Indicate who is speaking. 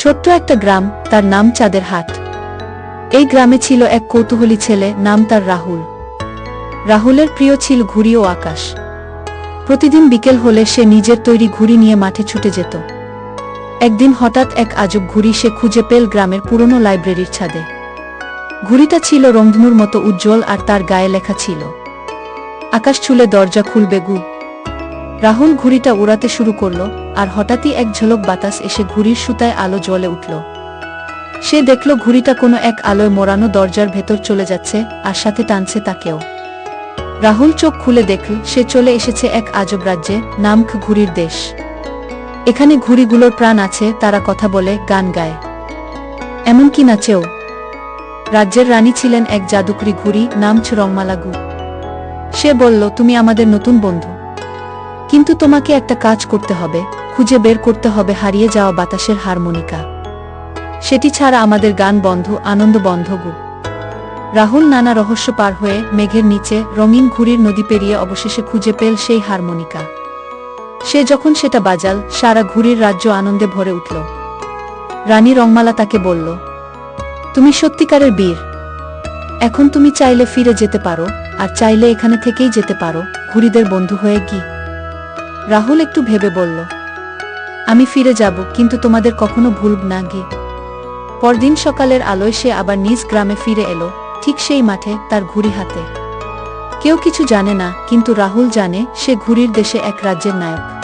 Speaker 1: ছোট্ট একটা গ্রাম, তার নাম চাঁদের হাট। এই গ্রামে ছিল এক কৌতূহলী ছেলে, নাম তার রাহুল। রাহুলের প্রিয় ছিল ঘুড়ি ও আকাশ। প্রতিদিন বিকেল হলে সে নিজের তৈরি ঘুড়ি নিয়ে মাঠে ছুটে যেত। একদিন হঠাৎ এক আজব ঘুড়ি সে খুঁজে পেল গ্রামের পুরনো লাইব্রেরির ছাদে। ঘুড়িটা ছিল রংধনুর মতো উজ্জ্বল আর তার গায়ে লেখা ছিল, আকাশ ছুলে দরজা খুলবে গু রাহুল ঘুড়িটা উড়াতে শুরু করল, আর হঠাৎই এক ঝলক বাতাস এসে ঘুড়ির সুতায় আলো জ্বলে উঠল। সে দেখল ঘুড়িটা কোনো এক আলোয় মোড়ানো দরজার ভেতর চলে যাচ্ছে, আর সাথে টানছে তাকেও। রাহুল চোখ খুলে দেখল, সে চলে এসেছে এক আজব রাজ্যে, নামক ঘুড়ির দেশ। এখানে ঘুড়িগুলোর প্রাণ আছে, তারা কথা বলে, গান গায়। এমনকি নাচেও রাজ্যের রানী ছিলেন এক জাদুকরি ঘুড়ি, নাম ছ রংমালাগু। সে বলল, তুমি আমাদের নতুন বন্ধু। কিন্তু তোমাকে একটা কাজ করতে হবে, খুঁজে বের করতে হবে হারিয়ে যাওয়া বাতাসের হারমোনিকা। সেটি ছাড়া আমাদের গান বন্ধ, আনন্দ বন্ধ গু। রাহুল নানা রহস্য পার হয়ে মেঘের নিচে রঙিন ঘুড়ির নদী পেরিয়ে অবশেষে খুঁজে পেল সেই হারমোনিকা। সে যখন সেটা বাজাল, সারা ঘুড়ির রাজ্য আনন্দে ভরে উঠল। রানী রংমালা তাকে বলল, তুমি সত্যিকারের বীর। এখন তুমি চাইলে ফিরে যেতে পারো, আর চাইলে এখানে থেকেই যেতে পারো, ঘুড়িদের বন্ধু হয়ে গি রাহুল একটু ভেবে বলল, আমি ফিরে যাব, কিন্তু তোমাদের কখনো ভুলব না গে। পরদিন সকালের আলোয় সে আবার নিজ গ্রামে ফিরে এলো, ঠিক সেই মাঠে তার ঘুড়ি হাতে। কেউ কিছু জানে না, কিন্তু রাহুল জানে সে ঘুড়ির দেশে এক রাজ্যের নায়ক।